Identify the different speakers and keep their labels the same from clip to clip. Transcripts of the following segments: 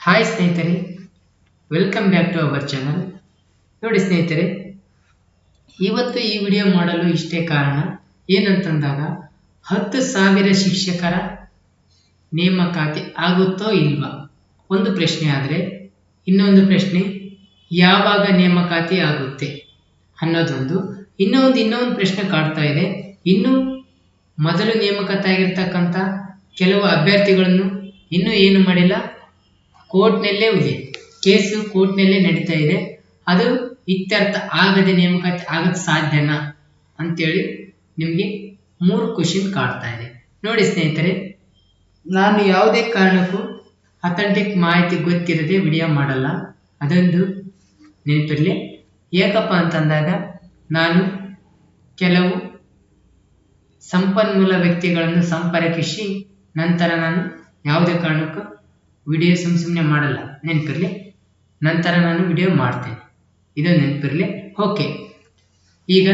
Speaker 1: Hi ಸ್ನೇಹಿತರೆ welcome back to our channel ನೋಡಿ ಸ್ನೇಹಿತರೆ, ಇವತ್ತು ಈ ವಿಡಿಯೋ ಮಾಡಲು ಇಷ್ಟೇ ಕಾರಣ ಏನಂತಂದಾಗ ಹತ್ತು ಸಾವಿರ ಶಿಕ್ಷಕರ ನೇಮಕಾತಿ ಆಗುತ್ತೋ ಇಲ್ವಾ? ಒಂದು ಪ್ರಶ್ನೆ ಆದರೆ, ಇನ್ನೊಂದು ಪ್ರಶ್ನೆ, ಯಾವಾಗ ನೇಮಕಾತಿ ಆಗುತ್ತೆ ಅನ್ನೋದೊಂದು. ಇನ್ನೊಂದು ಇನ್ನೊಂದು ಪ್ರಶ್ನೆ ಕಾಡ್ತಾ ಇದೆ. ಇನ್ನು ಮೊದಲು ನೇಮಕಾತಿ ಆಗಿರ್ತಕ್ಕಂಥ ಕೆಲವು ಅಭ್ಯರ್ಥಿಗಳನ್ನು ಇನ್ನೂ ಏನು ಮಾಡಿಲ್ಲ? ಕೋರ್ಟ್ನಲ್ಲೇ ಇದೆ ಕೇಸು ಕೋರ್ಟ್ನಲ್ಲೇ ನಡೀತಾ ಇದೆ. ಅದು ಇತ್ಯರ್ಥ ಆಗದೆ ನೇಮಕಾತಿ ಆಗಕ್ಕೆ ಸಾಧ್ಯನಾ ಅಂತೇಳಿ ನಿಮಗೆ ಮೂರು ಕ್ವಶನ್ ಕಾಡ್ತಾ ಇದೆ. ನೋಡಿ ಸ್ನೇಹಿತರೆ, ನಾನು ಯಾವುದೇ ಕಾರಣಕ್ಕೂ ಅಥೆಂಟಿಕ್ ಮಾಹಿತಿ ಗೊತ್ತಿರದೆ ವಿಡಿಯೋ ಮಾಡಲ್ಲ. ಅದೊಂದು ನೆನಪಿರಲಿ. ಏಕಪ್ಪ ಅಂತಂದಾಗ ನಾನು ಕೆಲವು ಸಂಪನ್ಮೂಲ ವ್ಯಕ್ತಿಗಳನ್ನು ಸಂಪರ್ಕಿಸಿ ನಂತರ ನಾನು ಯಾವುದೇ ಕಾರಣಕ್ಕೂ ವಿಡಿಯೋ ಸುಮ್ ಸುಮ್ಮನೆ ಮಾಡಲ್ಲ. ನೆನಪಿರಲಿ? ನಂತರ ನಾನು ವಿಡಿಯೋ ಮಾಡ್ತೇನೆ. ಇದು ನೆನಪಿರಲಿ? ಓಕೆ. ಈಗ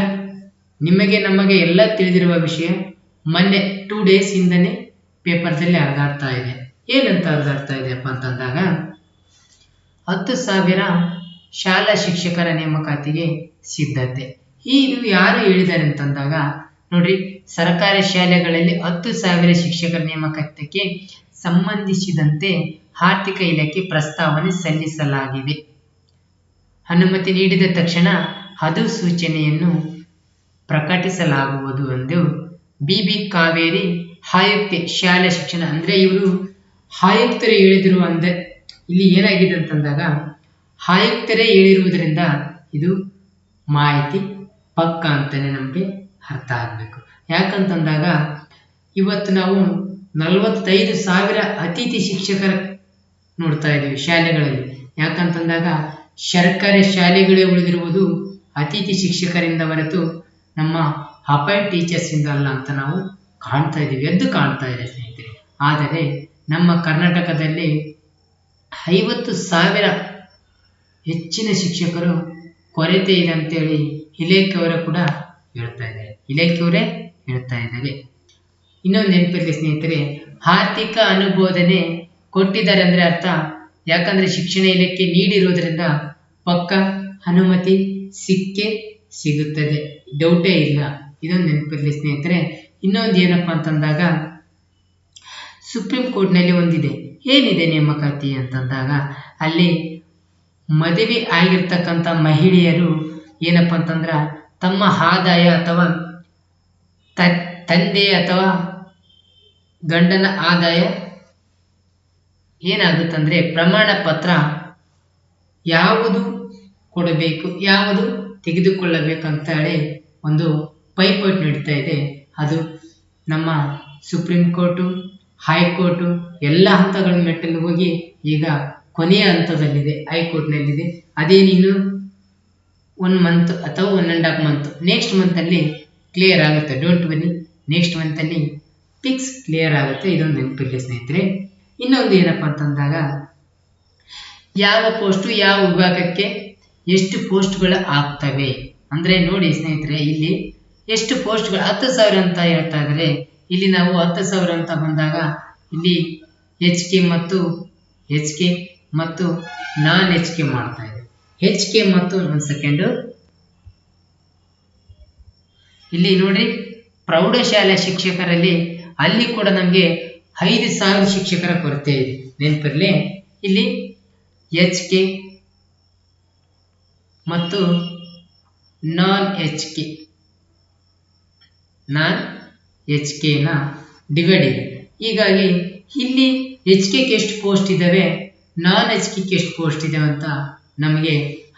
Speaker 1: ನಿಮಗೆ ನಮಗೆ ಎಲ್ಲ ತಿಳಿದಿರುವ ವಿಷಯ ಮೊನ್ನೆ ಟೂ ಡೇಸ್ ಹಿಂದನೇ ಪೇಪರ್ದಲ್ಲಿ ಹರಿದಾಡ್ತಾ ಇದೆ. ಏನಂತ ಹರಿದಾಡ್ತಾ ಇದೆಯಪ್ಪ ಅಂತಂದಾಗ, ಹತ್ತು ಸಾವಿರ ಶಾಲಾ ಶಿಕ್ಷಕರ ನೇಮಕಾತಿಗೆ ಸಿದ್ಧತೆ. ಇದು ಯಾರು ಹೇಳಿದ್ದಾರೆ ಅಂತಂದಾಗ, ನೋಡ್ರಿ, ಸರ್ಕಾರಿ ಶಾಲೆಗಳಲ್ಲಿ ಹತ್ತು ಸಾವಿರ ಶಿಕ್ಷಕರ ನೇಮಕಾತಿಗೆ ಸಂಬಂಧಿಸಿದಂತೆ ಆರ್ಥಿಕ ಇಲಾಖೆ ಪ್ರಸ್ತಾವನೆ ಸಲ್ಲಿಸಲಾಗಿದೆ. ಅನುಮತಿ ನೀಡಿದ ತಕ್ಷಣ ಅದು ಸೂಚನೆಯನ್ನು ಪ್ರಕಟಿಸಲಾಗುವುದು ಎಂದು ಬಿ ಬಿ ಕಾವೇರಿ ಆಯುಕ್ತೆ ಶಾಲಾ ಶಿಕ್ಷಣ, ಅಂದ್ರೆ ಇವರು ಆಯುಕ್ತರು ಹೇಳಿದ್ರು ಅಂದ್ರೆ ಇಲ್ಲಿ ಏನಾಗಿದೆ ಅಂತಂದಾಗ ಆಯುಕ್ತರೇ ಹೇಳಿರುವುದರಿಂದ ಇದು ಮಾಹಿತಿ ಪಕ್ಕ ಅಂತಾನೆ ನಮಗೆ ಅರ್ಥ ಆಗಬೇಕು. ಯಾಕಂತಂದಾಗ ಇವತ್ತು ನಾವು ನಲವತ್ತೈದು ಸಾವಿರ ಅತಿಥಿ ಶಿಕ್ಷಕರ ನೋಡ್ತಾ ಇದ್ದೀವಿ ಶಾಲೆಗಳಲ್ಲಿ. ಯಾಕಂತಂದಾಗ ಸರ್ಕಾರಿ ಶಾಲೆಗಳೇ ಉಳಿದಿರುವುದು ಅತಿಥಿ ಶಿಕ್ಷಕರಿಂದ ಹೊರತು ನಮ್ಮ ಅಪಾಯಿಂಟ್ ಟೀಚರ್ಸ್ ಇಂದ ಅಲ್ಲ ಅಂತ ನಾವು ಕಾಣ್ತಾ ಇದ್ದೀವಿ, ಎದ್ದು ಕಾಣ್ತಾ ಇದೆ ಸ್ನೇಹಿತರೆ. ಆದರೆ ನಮ್ಮ ಕರ್ನಾಟಕದಲ್ಲಿ ಐವತ್ತು ಸಾವಿರ ಹೆಚ್ಚಿನ ಶಿಕ್ಷಕರು ಕೊರತೆ ಇದೆ ಅಂತೇಳಿ ಇಲಾಖೆಯವರು ಕೂಡ ಹೇಳ್ತಾ ಇದ್ದಾರೆ. ಇಲಾಖೆಯವರೇ ಹೇಳ್ತಾ ಇದ್ದಾರೆ. ಇನ್ನೊಂದು ನೆನಪಿರಲಿ ಸ್ನೇಹಿತರೆ, ಆರ್ಥಿಕ ಅನುಮೋದನೆ ಕೊಟ್ಟಿದ್ದಾರೆ ಅಂದ್ರೆ ಅರ್ಥ? ಯಾಕಂದ್ರೆ ಶಿಕ್ಷಣ ಇಲಾಖೆ ನೀಡಿರುವುದರಿಂದ ಪಕ್ಕ ಅನುಮತಿ ಸಿಕ್ಕೇ ಸಿಗುತ್ತದೆ. ಡೌಟೇ ಇಲ್ಲ. ಇದೊಂದು ನೆನಪಿರಲಿ ಸ್ನೇಹಿತರೆ. ಇನ್ನೊಂದು ಏನಪ್ಪಾ ಅಂತಂದಾಗ ಸುಪ್ರೀಂ ಕೋರ್ಟ್ನಲ್ಲಿ ಒಂದಿದೆ. ಏನಿದೆ ನೇಮಕಾತಿ ಅಂತಂದಾಗ? ಅಲ್ಲಿ ಮದುವೆ ಆಗಿರ್ತಕ್ಕಂಥ ಮಹಿಳೆಯರು ಏನಪ್ಪ ಅಂತಂದ್ರ, ತಮ್ಮ ಆದಾಯ ಅಥವಾ ತಂದೆ ಅಥವಾ ಗಂಡನ ಆದಾಯ ಏನಾಗುತ್ತಂದ್ರೆ ಪ್ರಮಾಣ ಪತ್ರ ಯಾವುದು ಕೊಡಬೇಕು, ಯಾವುದು ತೆಗೆದುಕೊಳ್ಳಬೇಕಂತ ಹೇಳಿ ಒಂದು ಪೈಪೋಟ್ ನಡೀತಾ ಇದೆ. ಅದು ನಮ್ಮ ಸುಪ್ರೀಂ ಕೋರ್ಟು ಹೈಕೋರ್ಟು ಎಲ್ಲ ಹಂತಗಳ ಮೆಟ್ಟಲು ಹೋಗಿ ಈಗ ಕೊನೆಯ ಹಂತದಲ್ಲಿದೆ ಹೈಕೋರ್ಟ್ನಲ್ಲಿದೆ ನೀನು ಒನ್ ಮಂತ್ ಅಥವಾ one and half month next ಮಂತಲ್ಲಿ clear ಆಗುತ್ತೆ. ಡೋಂಟ್ ವರಿ ನೆಕ್ಸ್ಟ್ ಮಂತಲ್ಲಿ ಫಿಕ್ಸ್ ಕ್ಲಿಯರ್ ಆಗುತ್ತೆ. ಇದೊಂದು ನೆನಪಿರಲಿ ಸ್ನೇಹಿತರೆ. ಇನ್ನೊಂದು ಏನಪ್ಪ ಅಂತಂದಾಗ, ಯಾವ ಪೋಸ್ಟು ಯಾವ ವಿಭಾಗಕ್ಕೆ ಎಷ್ಟು ಪೋಸ್ಟ್ಗಳು ಆಗ್ತವೆ? ಅಂದರೆ ನೋಡಿ ಸ್ನೇಹಿತರೆ, ಇಲ್ಲಿ ಎಷ್ಟು ಪೋಸ್ಟ್ಗಳು, ಹತ್ತು ಸಾವಿರ ಅಂತ ಹೇಳ್ತಾ ಇದ್ದಾರೆ ಇಲ್ಲಿ ನಾವು ಹತ್ತು ಸಾವಿರ ಅಂತ ಬಂದಾಗ, ಇಲ್ಲಿ ಎಚ್ ಕೆ ಮತ್ತು ಎಚ್ ಕೆ ಮತ್ತು ನಾನ್ ಎಚ್ ಕೆ ಮಾಡ್ತಾ ಇದೆ ಎಚ್ ಕೆ ಮತ್ತು ಒಂದು ಸೆಕೆಂಡು ಇಲ್ಲಿ ನೋಡಿ ಪ್ರೌಢಶಾಲೆ ಶಿಕ್ಷಕರಲ್ಲಿ ಅಲ್ಲಿ ಕೂಡ ನಮಗೆ ಐದು ಸಾವಿರ ಶಿಕ್ಷಕರ ಕೊರತೆ ಇದೆ. ನೆನಪಿರಲಿ? ಇಲ್ಲಿ ಎಚ್ ಕೆ ಮತ್ತು non H K non H ಕೆನ divide ಇದೆ ಹೀಗಾಗಿ ಇಲ್ಲಿ ಎಚ್ ಕೆ ಎಷ್ಟು ಪೋಸ್ಟ್ ಇದ್ದಾವೆ? ನಾನ್ ಎಚ್ ಕೆ ಎಷ್ಟು ಪೋಸ್ಟ್ ಇದೆ ಅಂತ ನಮಗೆ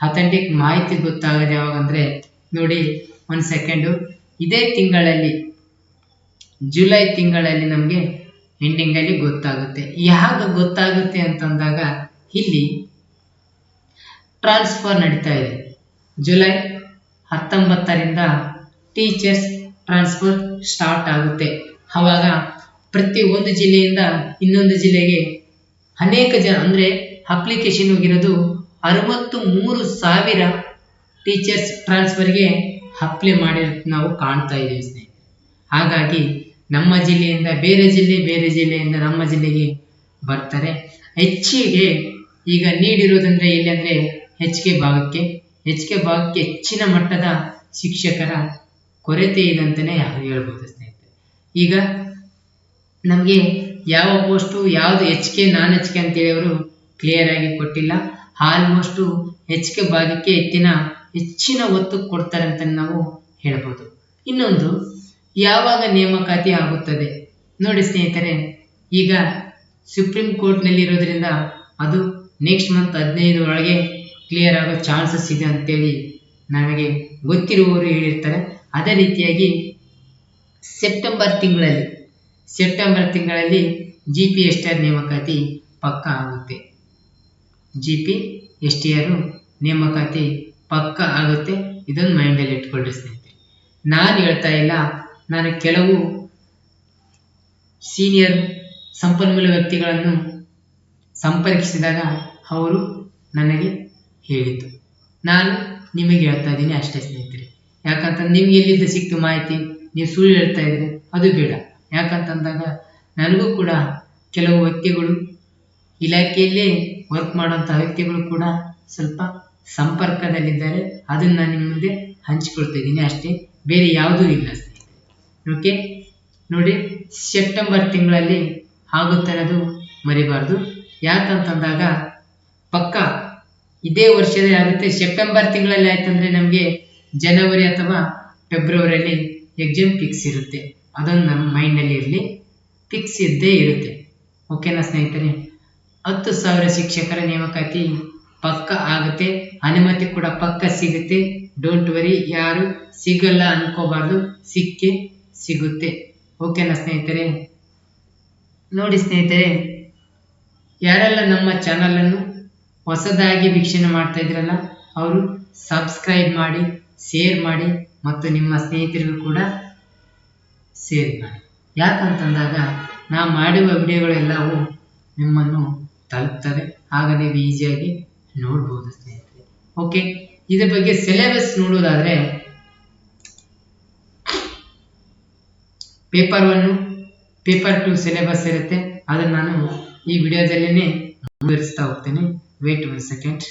Speaker 1: ಅಥೆಂಟಿಕ್ ಮಾಹಿತಿ ಗೊತ್ತಾಗದೆ ಯಾವಾಗಂದ್ರೆ ನೋಡಿ ಒಂದು ಸೆಕೆಂಡು ಇದೇ ತಿಂಗಳಲ್ಲಿ, ಜುಲೈ ತಿಂಗಳಲ್ಲಿ ನಮಗೆ ಎಂಡಿಂಗಲ್ಲಿ ಗೊತ್ತಾಗುತ್ತೆ. ಯಾವಾಗ ಗೊತ್ತಾಗುತ್ತೆ ಅಂತಂದಾಗ ಇಲ್ಲಿ ಟ್ರಾನ್ಸ್ಫರ್ ನಡೀತಾ ಇದೆ. ಜುಲೈ ಹತ್ತೊಂಬತ್ತರಿಂದ ಟೀಚರ್ಸ್ ಟ್ರಾನ್ಸ್ಫರ್ ಸ್ಟಾರ್ಟ್ ಆಗುತ್ತೆ. ಆವಾಗ ಪ್ರತಿ ಒಂದು ಜಿಲ್ಲೆಯಿಂದ ಇನ್ನೊಂದು ಜಿಲ್ಲೆಗೆ ಅನೇಕ ಜನ, ಅಂದರೆ ಅಪ್ಲಿಕೇಶನ್ ಹೋಗಿರೋದು ಅರವತ್ತು ಮೂರು ಸಾವಿರ ಟೀಚರ್ಸ್ ಟ್ರಾನ್ಸ್ಫರ್ಗೆ ಅಪ್ಲೈ ಮಾಡಿರೋದು ನಾವು ಕಾಣ್ತಾ ಇದ್ದೀವಿ ಸ್ನೇಹಿತರೆ. ಹಾಗಾಗಿ ನಮ್ಮ ಜಿಲ್ಲೆಯಿಂದ ಬೇರೆ ಜಿಲ್ಲೆ, ಬೇರೆ ಜಿಲ್ಲೆಯಿಂದ ನಮ್ಮ ಜಿಲ್ಲೆಗೆ ಬರ್ತಾರೆ. ಹೆಚ್ಚಿಗೆ ಈಗ ನೀಡಿರೋದಂದ್ರೆ ಎಲ್ಲಿ ಅಂದರೆ ಎಚ್ ಕೆ ಭಾಗಕ್ಕೆ. ಹೆಚ್ಚಿಗೆ ಭಾಗಕ್ಕೆ ಹೆಚ್ಚಿನ ಮಟ್ಟದ ಶಿಕ್ಷಕರ ಕೊರತೆ ಇದೆ ಅಂತಲೇ ಹೇಳ್ಬೋದು ಸ್ನೇಹಿತರೆ. ಈಗ ನಮಗೆ ಯಾವ ಪೋಸ್ಟು ಯಾವುದು ಹೆಚ್ಚಿಗೆ ನಾನ್ ಹೆಚ್ಚಿಗೆ ಅಂತೇಳಿ ಅವರು ಕ್ಲಿಯರ್ ಆಗಿ ಕೊಟ್ಟಿಲ್ಲ. ಆಲ್ಮೋಸ್ಟು ಹೆಚ್ಚಿಗೆ ಭಾಗಕ್ಕೆ ಹೆಚ್ಚಿನ ಹೆಚ್ಚಿನ ಒತ್ತು ಕೊಡ್ತಾರೆ ಅಂತ ನಾವು ಹೇಳ್ಬೋದು. ಇನ್ನೊಂದು ಯಾವಾಗ ನೇಮಕಾತಿ ಆಗುತ್ತದೆ? ನೋಡಿ ಸ್ನೇಹಿತರೆ, ಈಗ ಸುಪ್ರೀಂ ಕೋರ್ಟ್ನಲ್ಲಿ ಇರೋದ್ರಿಂದ ಅದು ನೆಕ್ಸ್ಟ್ ಮಂತ್ ಹದಿನೈದು ಒಳಗೆ ಕ್ಲಿಯರ್ ಆಗೋ ಚಾನ್ಸಸ್ ಇದೆ ಅಂತೇಳಿ ನನಗೆ ಗೊತ್ತಿರುವವರು ಹೇಳಿರ್ತಾರೆ. ಅದೇ ರೀತಿಯಾಗಿ ಸೆಪ್ಟೆಂಬರ್ ತಿಂಗಳಲ್ಲಿ ಸೆಪ್ಟೆಂಬರ್ ತಿಂಗಳಲ್ಲಿ ಜಿ ಪಿ ಎಸ್ ಟಿ ನೇಮಕಾತಿ ಪಕ್ಕ ಆಗುತ್ತೆ. ಜಿ ಪಿ ಎಸ್ ಟಿ ನೇಮಕಾತಿ ಪಕ್ಕ ಆಗುತ್ತೆ. ಇದೊಂದು ಮೈಂಡಲ್ಲಿ ಇಟ್ಕೊಳ್ಳಿ ಸ್ನೇಹಿತರೆ. ನಾನು ಹೇಳ್ತಾ ಇಲ್ಲ ನಾನು ಕೆಲವು ಸೀನಿಯರ್ ಸಂಪನ್ಮೂಲ ವ್ಯಕ್ತಿಗಳನ್ನು ಸಂಪರ್ಕಿಸಿದಾಗ ಅವರು ನನಗೆ ಹೇಳಿದ್ದು. ನಾನು ನಿಮಗೆ ಹೇಳ್ತಾ ಇದ್ದೀನಿ ಅಷ್ಟೇ ಸ್ನೇಹಿತರೆ. ಯಾಕಂತಂದ್ರೆ ನಿಮ್ಗೆ ಎಲ್ಲಿಂದ ಸಿಕ್ತು ಮಾಹಿತಿ? ನೀವು ಸುಳ್ಳು ಹೇಳ್ತಾ ಇದ್ರೆ ಅದು ಬೇಡ. ಯಾಕಂತಂದಾಗ ನನಗೂ ಕೂಡ ಕೆಲವು ವ್ಯಕ್ತಿಗಳು ಇಲಾಖೆಯಲ್ಲೇ ವರ್ಕ್ ಮಾಡುವಂಥ ವ್ಯಕ್ತಿಗಳು ಕೂಡ ಸ್ವಲ್ಪ ಸಂಪರ್ಕದಲ್ಲಿದ್ದಾರೆ. ಅದನ್ನು ನಾನು ನಿಮ್ಮ ಮುಂದೆ ಹಂಚಿಕೊಳ್ತಾ ಇದ್ದೀನಿ ಅಷ್ಟೇ. ಬೇರೆ ಯಾವುದೂ ಇಲ್ಲ. ಓಕೆ? ನೋಡಿ, ಸೆಪ್ಟೆಂಬರ್ ತಿಂಗಳಲ್ಲಿ ಆಗುತ್ತೆ ಅನ್ನೋದು ಮರಿಬಾರ್ದು. ಯಾಕಂತಂದಾಗ ಪಕ್ಕ ಇದೇ ವರ್ಷದಲ್ಲಿ ಆಗುತ್ತೆ. ಸೆಪ್ಟೆಂಬರ್ ತಿಂಗಳಲ್ಲಿ ಆಯ್ತಂದ್ರೆ ನಮಗೆ ಜನವರಿ ಅಥವಾ ಫೆಬ್ರವರಿಯಲ್ಲಿ ಎಕ್ಸಾಮ್ ಫಿಕ್ಸ್ ಇರುತ್ತೆ. ಅದೊಂದು ನಮ್ಮ ಮೈಂಡಲ್ಲಿ ಇರಲಿ. ಫಿಕ್ಸ್ ಇದ್ದೇ ಇರುತ್ತೆ. ಓಕೆನಾ ಸ್ನೇಹಿತರೆ? ಹತ್ತು ಸಾವಿರ ಶಿಕ್ಷಕರ ನೇಮಕಾತಿ ಪಕ್ಕ ಆಗುತ್ತೆ. ಅನುಮತಿ ಕೂಡ ಪಕ್ಕ ಸಿಗುತ್ತೆ. ಡೋಂಟ್ ವರಿ ಯಾರು ಸಿಗಲ್ಲ ಅನ್ಕೋಬಾರ್ದು. ಸಿಕ್ಕೇ ಸಿಗುತ್ತೆ. ಓಕೆನಾ ಸ್ನೇಹಿತರೆ? ನೋಡಿ ಸ್ನೇಹಿತರೆ, ಯಾರೆಲ್ಲ ನಮ್ಮ ಚಾನಲನ್ನು ಹೊಸದಾಗಿ ವೀಕ್ಷಣೆ ಮಾಡ್ತಾ ಇದ್ರಲ್ಲ, ಅವರು ಸಬ್ಸ್ಕ್ರೈಬ್ ಮಾಡಿ ಶೇರ್ ಮಾಡಿ ಮತ್ತು ನಿಮ್ಮ ಸ್ನೇಹಿತರಿಗೂ ಕೂಡ ಶೇರ್ ಮಾಡಿ. ಯಾಕಂತಂದಾಗ, ನಾ ಮಾಡುವ ವಿಡಿಯೋಗಳೆಲ್ಲವೂ ನಿಮ್ಮನ್ನು ತಲುಪ್ತವೆ. ಆಗ ನೀವು ಈಸಿಯಾಗಿ ನೋಡ್ಬೋದು ಸ್ನೇಹಿತರೆ. ಓಕೆ ಇದ್ರ ಬಗ್ಗೆ ಸಿಲೆಬಸ್ ನೋಡೋದಾದ್ರೆ paper one paper two syllabus ಇರುತ್ತೆ. ಅದನ್ನು ನಾನು ಈ ವಿಡಿಯೋದಲ್ಲೇ ಮುಂದುವರಿಸ್ತಾ ಹೋಗ್ತೇನೆ. Wait one second